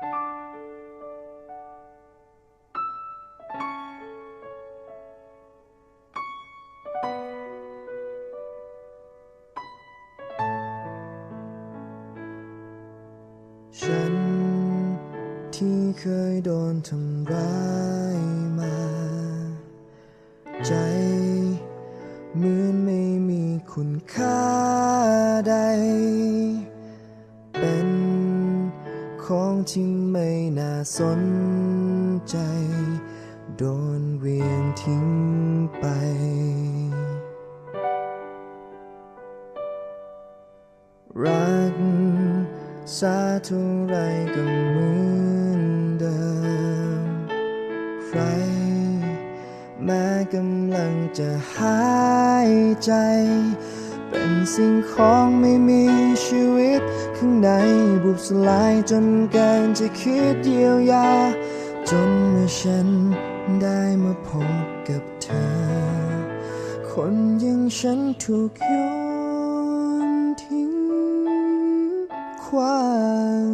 ฉันที่เคยโดนทำร้ายมา ใจ ของที่ไม่น่าสนใจ โดนเวียงทิ้งไป รักสาเท่าไรก็เหมือนเดิมใครแม้กำลังจะหายใจ เป็นสิ่งของไม่มีชีวิต ข้างในบุบสลายจนเกินจะคิดเยียวยา จนเมื่อฉันได้มาพบกับเธอ คนอยังฉันถูกโยนทิ้งขว้าง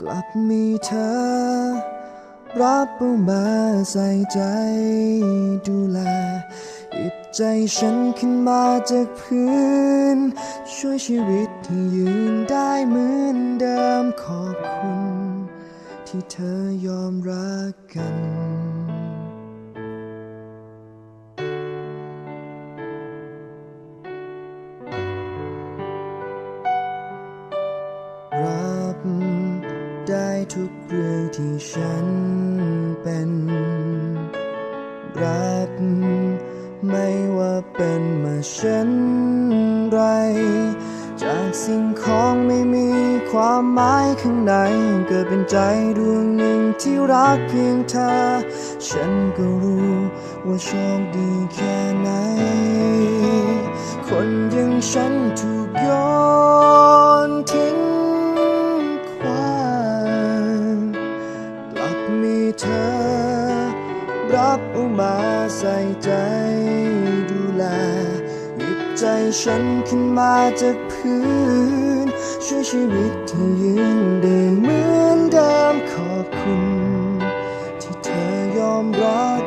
กลับมีเธอ รับเอามาใส่ใจดูแล หยิบใจฉันขึ้นมาจากพื้น ช่วยชีวิตให้ยืนได้เหมือนเดิมขอบคุณ ที่เธอยอมรักกันรับได้ทุกเรื่องที่ฉันเป็น รัก ไม่ว่าเป็นมาเช่นไร จากสิ่งของไม่มีความหมายข้างใน เกิดเป็นใจดวงหนึ่งที่รักเพียงเธอ ฉันก็รู้ว่าโชคดีแค่ไหน คนอยังฉันถูกโยนทิ้งขว้างกลับมีเธอ รับเอามาใส่ใจ ใจฉันขึ้นมาจากพื้น ช่วยชีวิตเธอยืนได้เหมือนเดิมขอบคุณ ที่เธอยอมรับ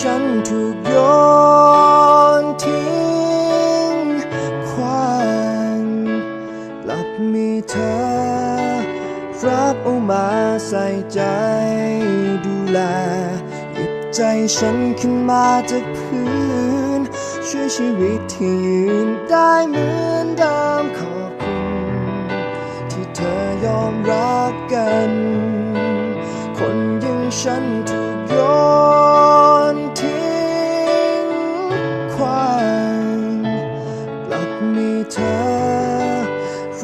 ฉันถูกโยนทิ้งขว้างกลับมีเธอ รับเอามาใส่ใจดูแลหยิบใจฉันขึ้นมาจากพื้น ช่วยชีวิตที่ยืนได้เหมือนเดิมขอบคุณที่เธอยอมรักกัน คนยังฉัน เธอ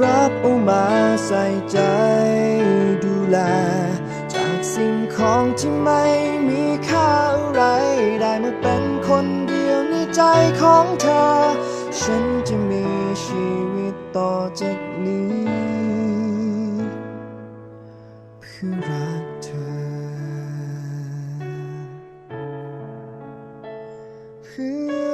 รับเอามาใส่ใจดูแล จากสิ่งของที่ไม่มีค่าอะไร ได้มาเป็นคนเดียวในใจของเธอ ฉันจะมีชีวิตต่อจากนี้เพื่อรักเธอ เพื่อ